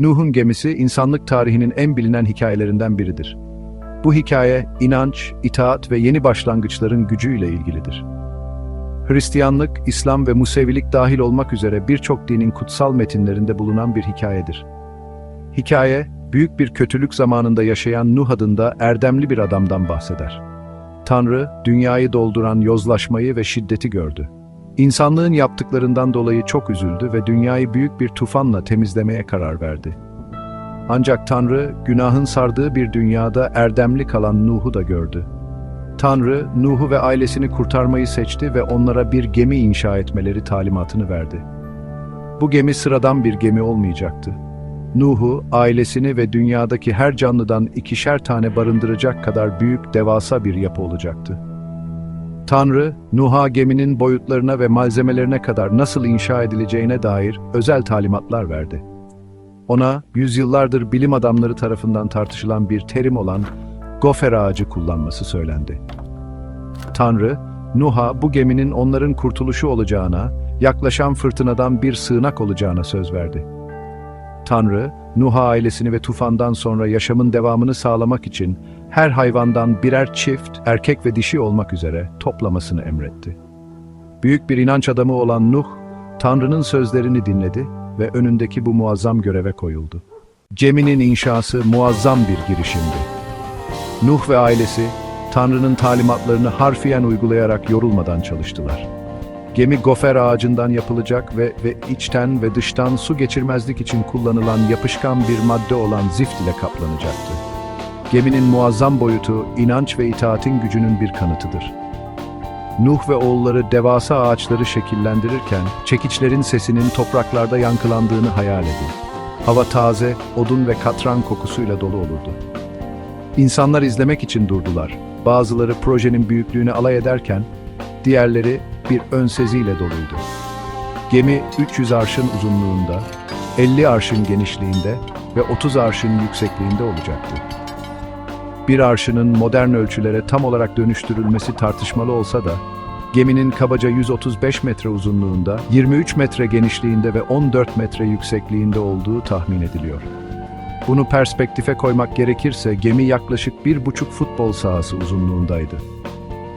Nuh'un gemisi insanlık tarihinin en bilinen hikayelerinden biridir. Bu hikaye inanç, itaat ve yeni başlangıçların gücüyle ilgilidir. Hristiyanlık, İslam ve Musevilik dahil olmak üzere birçok dinin kutsal metinlerinde bulunan bir hikayedir. Hikaye, büyük bir kötülük zamanında yaşayan Nuh adında erdemli bir adamdan bahseder. Tanrı, dünyayı dolduran yozlaşmayı ve şiddeti gördü. İnsanlığın yaptıklarından dolayı çok üzüldü ve dünyayı büyük bir tufanla temizlemeye karar verdi. Ancak Tanrı, günahın sardığı bir dünyada erdemli kalan Nuh'u da gördü. Tanrı, Nuh'u ve ailesini kurtarmayı seçti ve onlara bir gemi inşa etmeleri talimatını verdi. Bu gemi sıradan bir gemi olmayacaktı. Nuh'u, ailesini ve dünyadaki her canlıdan ikişer tane barındıracak kadar büyük devasa bir yapı olacaktı. Tanrı, Nuh'a geminin boyutlarına ve malzemelerine kadar nasıl inşa edileceğine dair özel talimatlar verdi. Ona, yüzyıllardır bilim adamları tarafından tartışılan bir terim olan gofer ağacı kullanması söylendi. Tanrı, Nuh'a bu geminin onların kurtuluşu olacağına, yaklaşan fırtınadan bir sığınak olacağına söz verdi. Tanrı, Nuh'a ailesini ve tufandan sonra yaşamın devamını sağlamak için her hayvandan birer çift, erkek ve dişi olmak üzere toplamasını emretti. Büyük bir inanç adamı olan Nuh, Tanrı'nın sözlerini dinledi ve önündeki bu muazzam göreve koyuldu. Geminin inşası muazzam bir girişimdi. Nuh ve ailesi, Tanrı'nın talimatlarını harfiyen uygulayarak yorulmadan çalıştılar. Gemi gofer ağacından yapılacak ve, ve içten ve dıştan su geçirmezlik için kullanılan yapışkan bir madde olan zift ile kaplanacaktı. Geminin muazzam boyutu, inanç ve itaatin gücünün bir kanıtıdır. Nuh ve oğulları devasa ağaçları şekillendirirken, çekiçlerin sesinin topraklarda yankılandığını hayal edin. Hava taze, odun ve katran kokusuyla dolu olurdu. İnsanlar izlemek için durdular. Bazıları projenin büyüklüğünü alay ederken, diğerleri bir ön seziyle doluydu. Gemi 300 arşın uzunluğunda, 50 arşın genişliğinde ve 30 arşın yüksekliğinde olacaktı. Bir arşının modern ölçülere tam olarak dönüştürülmesi tartışmalı olsa da, geminin kabaca 135 metre uzunluğunda, 23 metre genişliğinde ve 14 metre yüksekliğinde olduğu tahmin ediliyor. Bunu perspektife koymak gerekirse gemi yaklaşık bir buçuk futbol sahası uzunluğundaydı.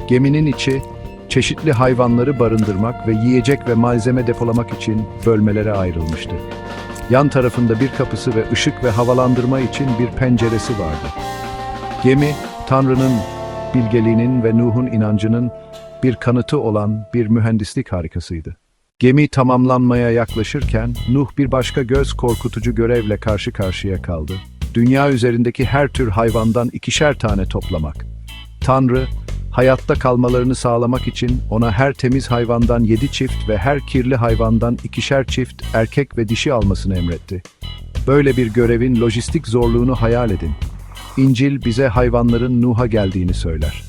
Geminin içi, çeşitli hayvanları barındırmak ve yiyecek ve malzeme depolamak için bölmelere ayrılmıştı. Yan tarafında bir kapısı ve ışık ve havalandırma için bir penceresi vardı. Gemi, Tanrı'nın bilgeliğinin ve Nuh'un inancının bir kanıtı olan bir mühendislik harikasıydı. Gemi tamamlanmaya yaklaşırken Nuh bir başka göz korkutucu görevle karşı karşıya kaldı. Dünya üzerindeki her tür hayvandan ikişer tane toplamak. Tanrı, hayatta kalmalarını sağlamak için ona her temiz hayvandan yedi çift ve her kirli hayvandan ikişer çift erkek ve dişi almasını emretti. Böyle bir görevin lojistik zorluğunu hayal edin. İncil bize hayvanların Nuh'a geldiğini söyler.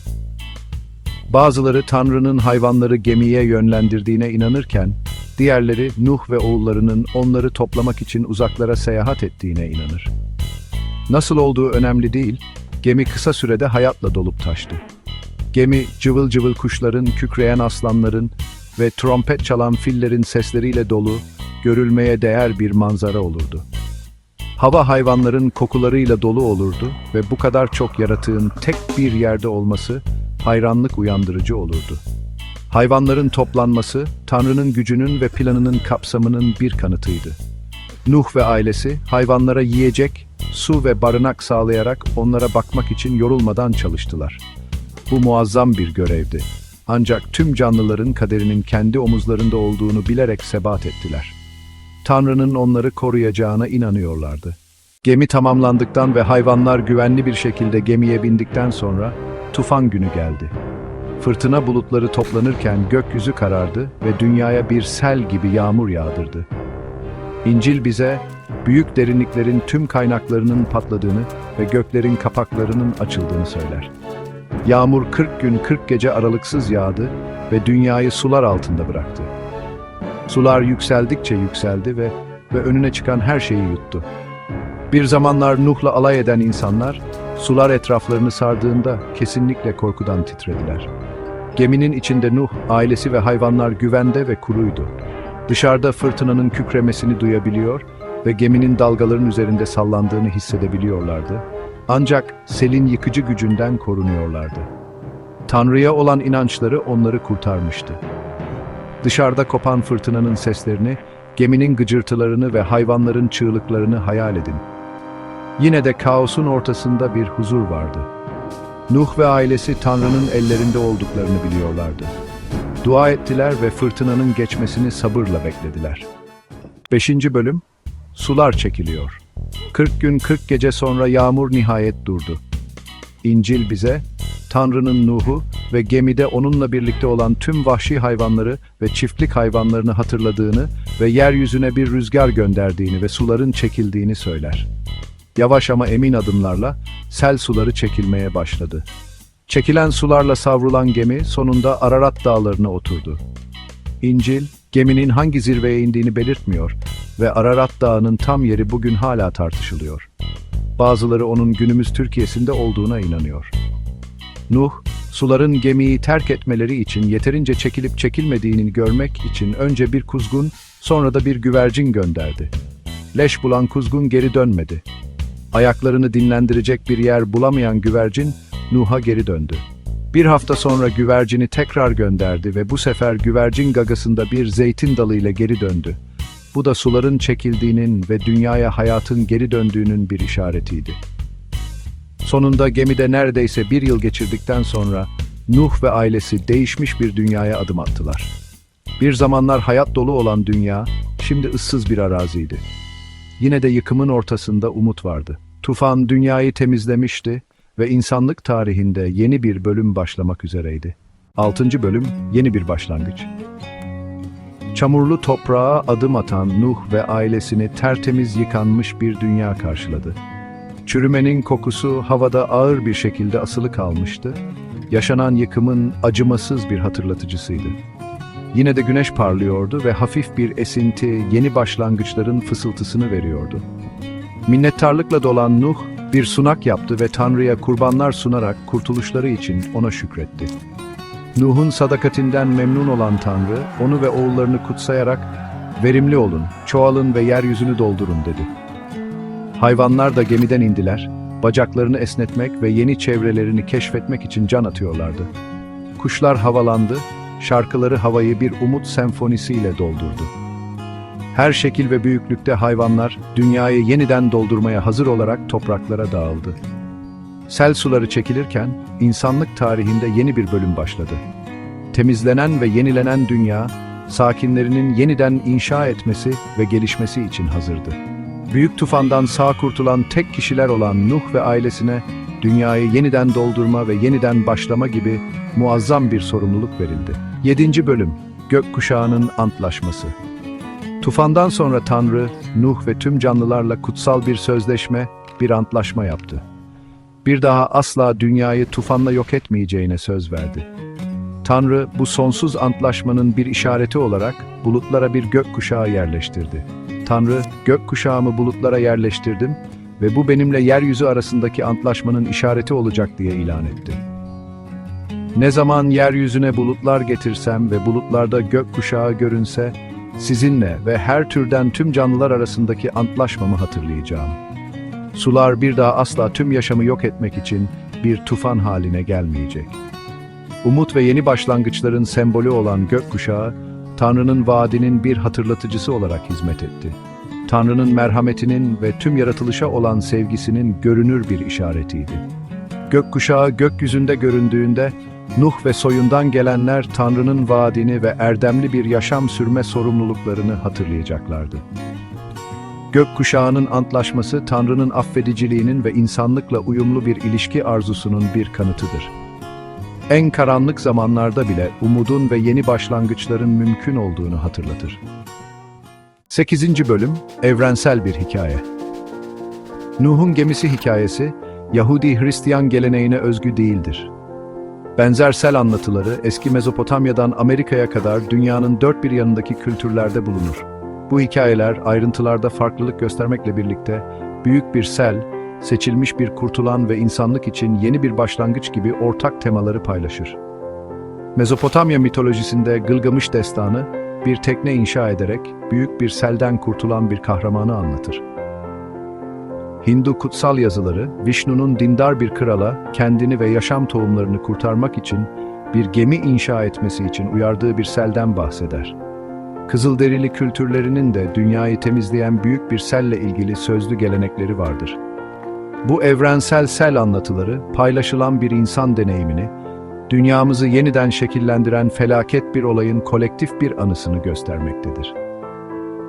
Bazıları Tanrı'nın hayvanları gemiye yönlendirdiğine inanırken, diğerleri Nuh ve oğullarının onları toplamak için uzaklara seyahat ettiğine inanır. Nasıl olduğu önemli değil, gemi kısa sürede hayatla dolup taştı. Gemi cıvıl cıvıl kuşların, kükreyen aslanların ve trompet çalan fillerin sesleriyle dolu, görülmeye değer bir manzara olurdu. Hava hayvanların kokularıyla dolu olurdu ve bu kadar çok yaratığın tek bir yerde olması hayranlık uyandırıcı olurdu. Hayvanların toplanması, Tanrı'nın gücünün ve planının kapsamının bir kanıtıydı. Nuh ve ailesi hayvanlara yiyecek, su ve barınak sağlayarak onlara bakmak için yorulmadan çalıştılar. Bu muazzam bir görevdi. Ancak tüm canlıların kaderinin kendi omuzlarında olduğunu bilerek sebat ettiler. Tanrı'nın onları koruyacağına inanıyorlardı. Gemi tamamlandıktan ve hayvanlar güvenli bir şekilde gemiye bindikten sonra tufan günü geldi. Fırtına bulutları toplanırken gökyüzü karardı ve dünyaya bir sel gibi yağmur yağdırdı. İncil bize büyük derinliklerin tüm kaynaklarının patladığını ve göklerin kapaklarının açıldığını söyler. Yağmur 40 gün 40 gece aralıksız yağdı ve dünyayı sular altında bıraktı. Sular yükseldikçe yükseldi ve ve önüne çıkan her şeyi yuttu. Bir zamanlar Nuh'la alay eden insanlar, sular etraflarını sardığında kesinlikle korkudan titrediler. Geminin içinde Nuh, ailesi ve hayvanlar güvende ve kuruydu. Dışarıda fırtınanın kükremesini duyabiliyor ve geminin dalgaların üzerinde sallandığını hissedebiliyorlardı. Ancak selin yıkıcı gücünden korunuyorlardı. Tanrı'ya olan inançları onları kurtarmıştı. Dışarıda kopan fırtınanın seslerini, geminin gıcırtılarını ve hayvanların çığlıklarını hayal edin. Yine de kaosun ortasında bir huzur vardı. Nuh ve ailesi Tanrı'nın ellerinde olduklarını biliyorlardı. Dua ettiler ve fırtınanın geçmesini sabırla beklediler. 5. Bölüm Sular çekiliyor. 40 gün 40 gece sonra yağmur nihayet durdu. İncil bize Tanrı'nın Nuh'u ve gemide onunla birlikte olan tüm vahşi hayvanları ve çiftlik hayvanlarını hatırladığını ve yeryüzüne bir rüzgar gönderdiğini ve suların çekildiğini söyler. Yavaş ama emin adımlarla sel suları çekilmeye başladı. Çekilen sularla savrulan gemi sonunda Ararat dağlarına oturdu. İncil, geminin hangi zirveye indiğini belirtmiyor ve Ararat Dağı'nın tam yeri bugün hala tartışılıyor. Bazıları onun günümüz Türkiye'sinde olduğuna inanıyor. Nuh, suların gemiyi terk etmeleri için yeterince çekilip çekilmediğini görmek için önce bir kuzgun, sonra da bir güvercin gönderdi. Leş bulan kuzgun geri dönmedi. Ayaklarını dinlendirecek bir yer bulamayan güvercin, Nuh'a geri döndü. Bir hafta sonra güvercini tekrar gönderdi ve bu sefer güvercin gagasında bir zeytin dalıyla geri döndü. Bu da suların çekildiğinin ve dünyaya hayatın geri döndüğünün bir işaretiydi. Sonunda gemide neredeyse bir yıl geçirdikten sonra Nuh ve ailesi değişmiş bir dünyaya adım attılar. Bir zamanlar hayat dolu olan dünya, şimdi ıssız bir araziydi. Yine de yıkımın ortasında umut vardı. Tufan dünyayı temizlemişti ve insanlık tarihinde yeni bir bölüm başlamak üzereydi. 6. bölüm yeni bir başlangıç. Çamurlu toprağa adım atan Nuh ve ailesini tertemiz yıkanmış bir dünya karşıladı. Çürümenin kokusu havada ağır bir şekilde asılı kalmıştı. Yaşanan yıkımın acımasız bir hatırlatıcısıydı. Yine de güneş parlıyordu ve hafif bir esinti yeni başlangıçların fısıltısını veriyordu. Minnettarlıkla dolan Nuh bir sunak yaptı ve Tanrı'ya kurbanlar sunarak kurtuluşları için ona şükretti. Nuh'un sadakatinden memnun olan Tanrı, onu ve oğullarını kutsayarak, verimli olun, çoğalın ve yeryüzünü doldurun dedi. Hayvanlar da gemiden indiler, bacaklarını esnetmek ve yeni çevrelerini keşfetmek için can atıyorlardı. Kuşlar havalandı, şarkıları havayı bir umut senfonisiyle doldurdu. Her şekil ve büyüklükte hayvanlar dünyayı yeniden doldurmaya hazır olarak topraklara dağıldı. Sel suları çekilirken insanlık tarihinde yeni bir bölüm başladı. Temizlenen ve yenilenen dünya, sakinlerinin yeniden inşa etmesi ve gelişmesi için hazırdı. Büyük tufandan sağ kurtulan tek kişiler olan Nuh ve ailesine dünyayı yeniden doldurma ve yeniden başlama gibi muazzam bir sorumluluk verildi. 7. Bölüm Gökkuşağının Antlaşması Tufandan sonra Tanrı, Nuh ve tüm canlılarla kutsal bir sözleşme, bir antlaşma yaptı. Bir daha asla dünyayı tufanla yok etmeyeceğine söz verdi. Tanrı bu sonsuz antlaşmanın bir işareti olarak bulutlara bir gökkuşağı yerleştirdi. Tanrı, gökkuşağımı bulutlara yerleştirdim ve bu benimle yeryüzü arasındaki antlaşmanın işareti olacak diye ilan etti. Ne zaman yeryüzüne bulutlar getirsem ve bulutlarda gökkuşağı görünse, sizinle ve her türden tüm canlılar arasındaki antlaşmamı hatırlayacağım. Sular bir daha asla tüm yaşamı yok etmek için bir tufan haline gelmeyecek. Umut ve yeni başlangıçların sembolü olan gökkuşağı, Tanrı'nın vaadinin bir hatırlatıcısı olarak hizmet etti. Tanrı'nın merhametinin ve tüm yaratılışa olan sevgisinin görünür bir işaretiydi. Gökkuşağı gökyüzünde göründüğünde, Nuh ve soyundan gelenler Tanrı'nın vaadini ve erdemli bir yaşam sürme sorumluluklarını hatırlayacaklardı. Gökkuşağının antlaşması Tanrı'nın affediciliğinin ve insanlıkla uyumlu bir ilişki arzusunun bir kanıtıdır. En karanlık zamanlarda bile umudun ve yeni başlangıçların mümkün olduğunu hatırlatır. 8. Bölüm Evrensel bir hikaye Nuh'un gemisi hikayesi, Yahudi-Hristiyan geleneğine özgü değildir. Benzer sel anlatıları eski Mezopotamya'dan Amerika'ya kadar dünyanın dört bir yanındaki kültürlerde bulunur. Bu hikayeler ayrıntılarda farklılık göstermekle birlikte büyük bir sel, seçilmiş bir kurtulan ve insanlık için yeni bir başlangıç gibi ortak temaları paylaşır. Mezopotamya mitolojisinde Gılgamış destanı, bir tekne inşa ederek büyük bir selden kurtulan bir kahramanı anlatır. Hindu kutsal yazıları, Vishnu'nun dindar bir krala kendini ve yaşam tohumlarını kurtarmak için bir gemi inşa etmesi için uyardığı bir selden bahseder. Kızılderili kültürlerinin de dünyayı temizleyen büyük bir selle ilgili sözlü gelenekleri vardır. Bu evrensel sel anlatıları, paylaşılan bir insan deneyimini, dünyamızı yeniden şekillendiren felaket bir olayın kolektif bir anısını göstermektedir.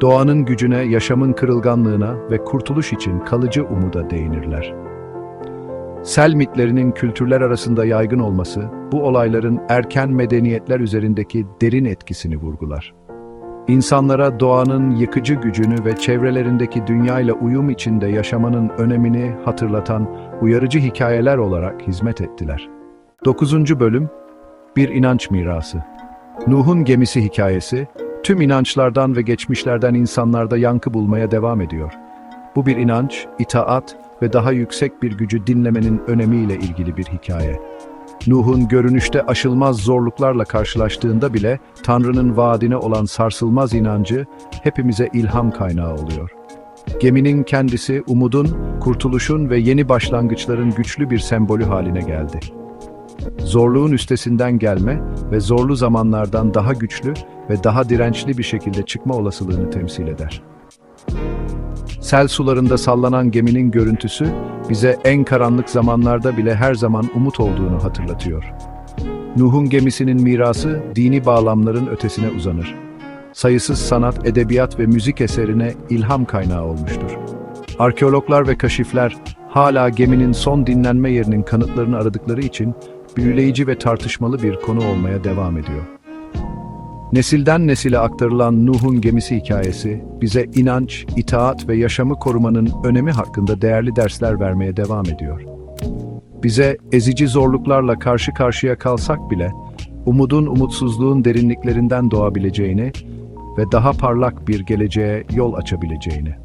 Doğanın gücüne, yaşamın kırılganlığına ve kurtuluş için kalıcı umuda değinirler. Sel mitlerinin kültürler arasında yaygın olması, bu olayların erken medeniyetler üzerindeki derin etkisini vurgular. İnsanlara doğanın yıkıcı gücünü ve çevrelerindeki dünyayla uyum içinde yaşamanın önemini hatırlatan uyarıcı hikayeler olarak hizmet ettiler. 9. Bölüm Bir inanç mirası Nuh'un gemisi hikayesi, tüm inançlardan ve geçmişlerden insanlarda yankı bulmaya devam ediyor. Bu bir inanç, itaat ve daha yüksek bir gücü dinlemenin önemiyle ilgili bir hikaye. Nuh'un görünüşte aşılmaz zorluklarla karşılaştığında bile Tanrı'nın vaadine olan sarsılmaz inancı hepimize ilham kaynağı oluyor. Geminin kendisi umudun, kurtuluşun ve yeni başlangıçların güçlü bir sembolü haline geldi. Zorluğun üstesinden gelme ve zorlu zamanlardan daha güçlü ve daha dirençli bir şekilde çıkma olasılığını temsil eder. Sel sularında sallanan geminin görüntüsü bize en karanlık zamanlarda bile her zaman umut olduğunu hatırlatıyor. Nuh'un gemisinin mirası dini bağlamların ötesine uzanır. Sayısız sanat, edebiyat ve müzik eserine ilham kaynağı olmuştur. Arkeologlar ve kaşifler hala geminin son dinlenme yerinin kanıtlarını aradıkları için büyüleyici ve tartışmalı bir konu olmaya devam ediyor. Nesilden nesile aktarılan Nuh'un gemisi hikayesi bize inanç, itaat ve yaşamı korumanın önemi hakkında değerli dersler vermeye devam ediyor. Bize ezici zorluklarla karşı karşıya kalsak bile umudun umutsuzluğun derinliklerinden doğabileceğini ve daha parlak bir geleceğe yol açabileceğini